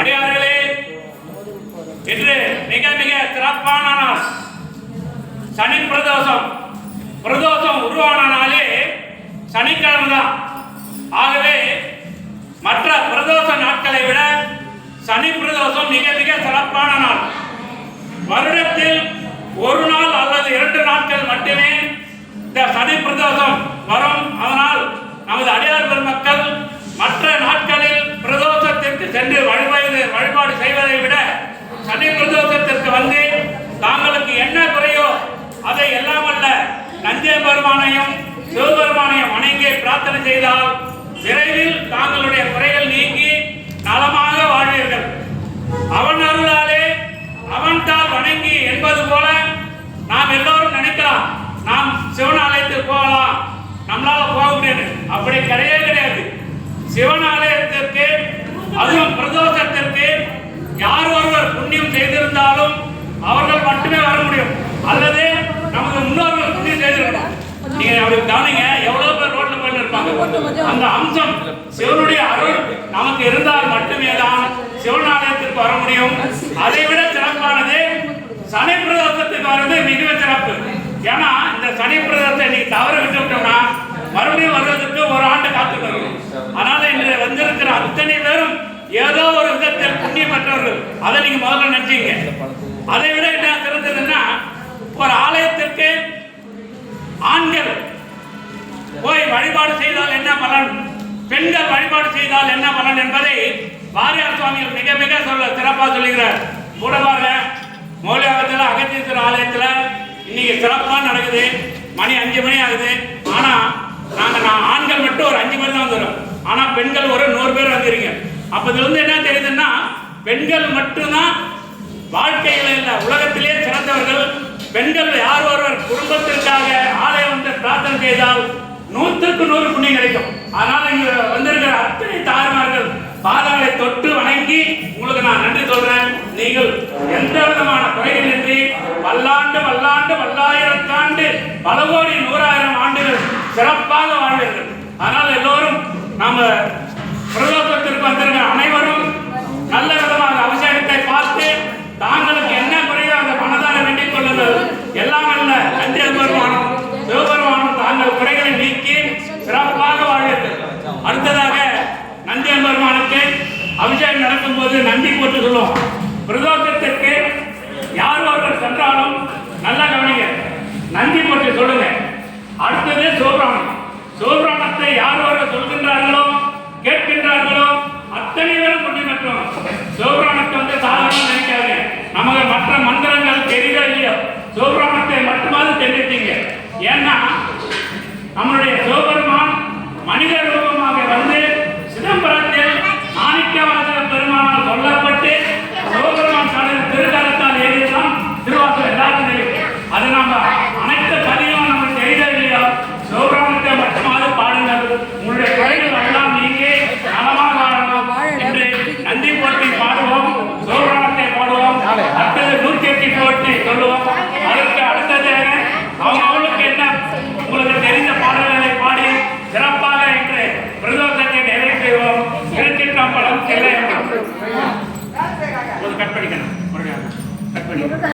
அடியார்களே இன்று மிக மிக சிறப்பான நாள் சனி பிரதோஷம். பிரதோஷம் உருவான நாளே சனிக்கிழமை தான் ஆகவே மற்ற பிரதோஷ நாட்களை விட சனி பிரதோஷம் மிக மிக சிறப்பான நாள். வருடத்தில் ஒரு நாள் அல்லது இரண்டு நாட்கள் மட்டுமே இந்த சனி பிரதோஷம் வரும். அதனால் அதை எல்லாம் அல்ல. நஞ்சே பெருமானையும் சிவபெருமானையும் வணங்கி பிரார்த்தனை செய்தால் விரைவில் தாங்களுடைய குறைகள் நீங்கி நலமாக வாழ்வீர்கள். அவன் அருளாலே அவன் தால் வணங்கி என்பது போல நாம் எல்லோரும் நினைக்கலாம். நாம் சிவன் ஆலயத்துக்கு போகலாம். நம்மளால போக முடியாது. அப்படி கிடையவே கிடையாது. சிவன் ஆலயத்திற்கு அதுவும் பிரதோஷத்திற்கு யார் ஒருவர் புண்ணியம் செய்திருந்தாலும் அவர்கள் மட்டுமே வர முடியும். அல்லது நமது முன்னோர்கள் புண்ணியம் செய்திருக்கணும் நீங்க அப்படி கவனிங்க எவ்வளவு பேர் ரோட்ல போயிட்டு இருப்பாங்க. அந்த அம்சம் சிவனுடைய அருள் நமக்கு இருந்தால் மட்டுமே தான் சிவநாலயத்திற்கு வர முடியும். அதை விட சிறப்பானது சனி பிரதோஷத்துக்கு வர்றது மிக சிறப்பு. ஏன்னா இந்த சனி பிரதோஷத்தை நீ தவற விட்டு விட்டோம்னா மறுபடியும் வர்றதுக்கு ஒரு ஆண்டு காத்துக்கணும் அதனால இன்று வந்திருக்கிற அத்தனை பேரும் ஏதோ ஒரு விதத்தில் புண்ணியமற்றவர்கள். அதை நீங்க முதல்ல நினைச்சீங்க அதை விட என்ன சிறந்ததுன்னா ஒரு ஆலயத்திற்கு ஆண்கள் போய் வழிபாடு செய்தால் என்ன பலன்? பெண்கள் வழிபாடு செய்தால் என்ன பலன் என்பதை வாரியார் சுவாமிகள் மிக மிக சொல்ல சிறப்பாக சொல்லுகிறார். கூட பாருங்க மௌலியாகத்தில் அகத்தீஸ்வரர் ஆலயத்தில் இன்னைக்கு சிறப்பாக நடக்குது. மணி அஞ்சு மணி ஆகுது. ஆனால் நாங்கள் நான் ஆண்கள் மட்டும் ஒரு அஞ்சு பேர் தான் வந்துடும் ஆனால் பெண்கள் ஒரு நூறு பேர் வந்துருங்க அப்போ இதுல என்ன தெரியுதுன்னா பெண்கள் மட்டும்தான் வாழ்க்கையில் இல்லை உலகத்திலே சிறந்தவர்கள். பெண்கள் யார் ஒருவர் குடும்பத்திற்காக ஆலயம் வந்து பிரார்த்தனை செய்தால் நூற்றுக்கு நூறு புண்ணியம் கிடைக்கும். அதனால இங்க வந்திருக்கிற அத்தனை தாய்மார்கள் பாதங்களை தொட்டு வணங்கி உங்களுக்கு நான் நன்றி சொல்றேன். நீங்கள் எந்த விதமான குறைகளின்றி பல்லாண்டு பல்லாண்டு பல்லாயிரத்தாண்டு பல கோடி நூறாயிரம் ஆண்டுகள் சிறப்பாக வாழ்வீர்கள். அதனால் எல்லோரும் நாம அடுத்ததாக நந்திய பெருமானுக்கு அபிஷேகம் நடக்கும்போது நந்தி போட்டு சொல்லுவோம் பிரதோஷத்திற்கு யார் ஒருவர் சென்றாலும் நல்லா கவனிங்க. அவங்க அவங்களுக்கு என்ன? உங்களுக்கு தெரிந்த பாடல்களை பாடி சிறப்பாக இன்று பிரதோஷத்தை நிறைவேற்றுவோம் திருச்சிற்றம்பலம் செல்ல. ஒரு கட் பண்ணிக்கணும்.